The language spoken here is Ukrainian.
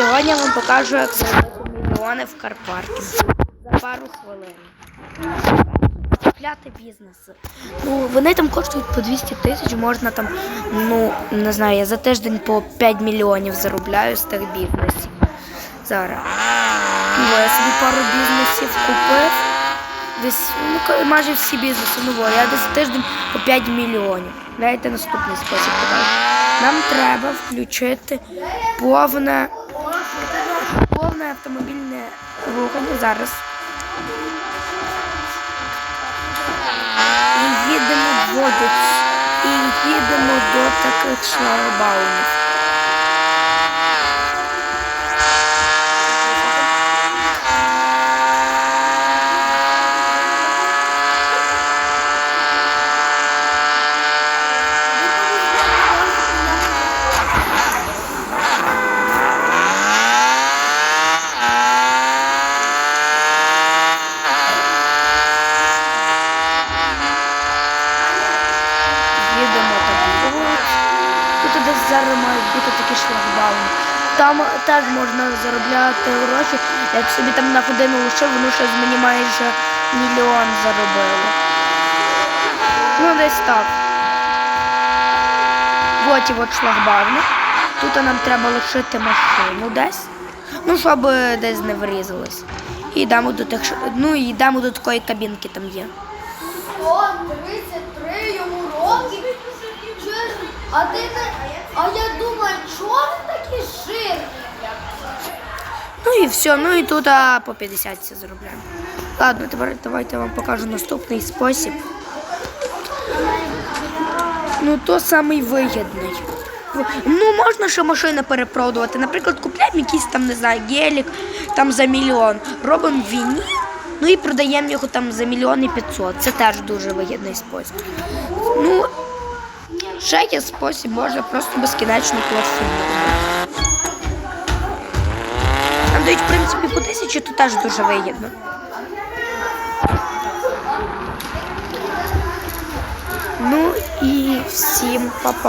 сьогодні я вам покажу, як заробити мільйони в карпаркінгу. За пару хвилин. Купляти бізнеси. Ну, вони там коштують по 200 тисяч, можна там, ну, не знаю, я за тиждень по 5 мільйонів заробляю з тих бізнесів. Зараз. Ну, я собі пару бізнесів купив. Десь ну, майже всі бізнеси. Ну, я десь тиждень по 5 мільйонів. Дайте наступний спосіб. Нам треба включити повне, повне автомобільне рухання зараз. І їдемо в воду. І їдемо до таких шлагбаумів. Їдемо так. Тут десь зараз мають бути такі шлагбауми. Там теж можна заробляти гроші. Як собі там на годину лишив, воно з мені майже мільйон заробило. Ну, десь так. От і от шлагбауми. Тут нам треба лишити машину десь. Ну, щоб десь не врізалось. І йдемо до тих, ну, йдемо до такої кабінки там є. О, 33 йому років. А ти. А я думаю, чого він такий жирний? Ну і все, ну і тут по 50 все заробляємо. Ладно, тепер давайте я вам покажу наступний спосіб. Ну, то самий вигідний. Ну, можна ще машини перепродувати. Наприклад, купляємо якийсь там, не знаю, гелік там за мільйон. Робимо віні, ну і продаємо його там за мільйон і 500. Це теж дуже вигідний спосіб. Ну, ще є спосіб, можна просто безкінечно платформу. Нам дають, в принципі, по тисячі, то теж дуже вигідно. Ну і всім па-па.